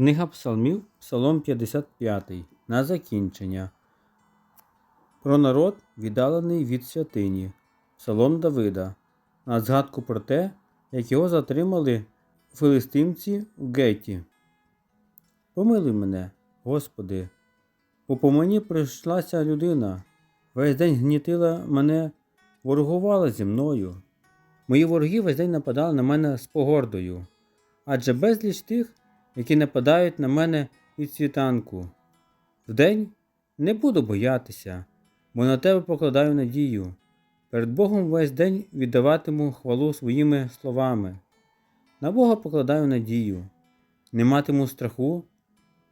Книга Псалмів, Псалом 55, на закінчення. Про народ, віддалений від святині. Псалом Давида. На згадку про те, як його затримали филистимці в геті. Помилуй мене, Господи, бо по мені прийшлася людина, весь день гнітила мене, ворогувала зі мною. Мої вороги весь день нападали на мене з погордою, адже безліч тих, які нападають на мене від світанку. Вдень не буду боятися, бо на тебе покладаю надію. Перед Богом весь день віддаватиму хвалу своїми словами. На Бога покладаю надію, не матиму страху,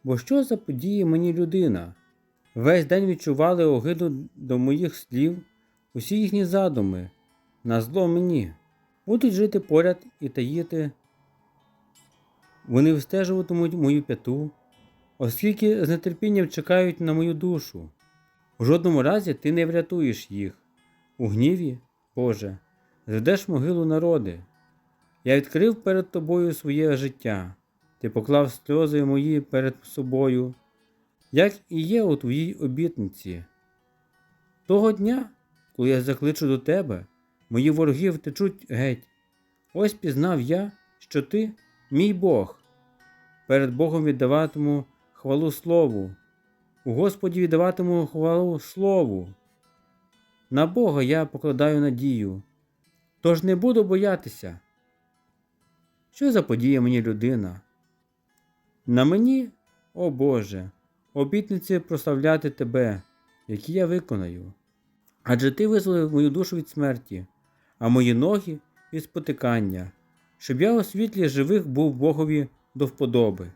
бо що за події мені людина? Весь день відчували огиду до моїх слів, усі їхні задуми, на зло мені. Будуть жити поряд і таїти вони встежуватимуть мою п'яту, оскільки з нетерпінням чекають на мою душу. У жодному разі ти не врятуєш їх. У гніві, Боже, зведеш могилу народи. Я відкрив перед тобою своє життя, ти поклав сльози мої перед собою, як і є у твоїй обітниці. Того дня, коли я закличу до тебе, мої вороги втечуть геть. Ось пізнав я, що ти мій Бог. Перед Богом віддаватиму хвалу Слову. У Господі віддаватиму хвалу Слову. На Бога я покладаю надію, тож не буду боятися. Що за подія мені людина? На мені, о Боже, обітниці прославляти Тебе, які я виконаю. Адже Ти визволив мою душу від смерті, а мої ноги від спотикання, щоб я у світлі живих був Богові до вподоби.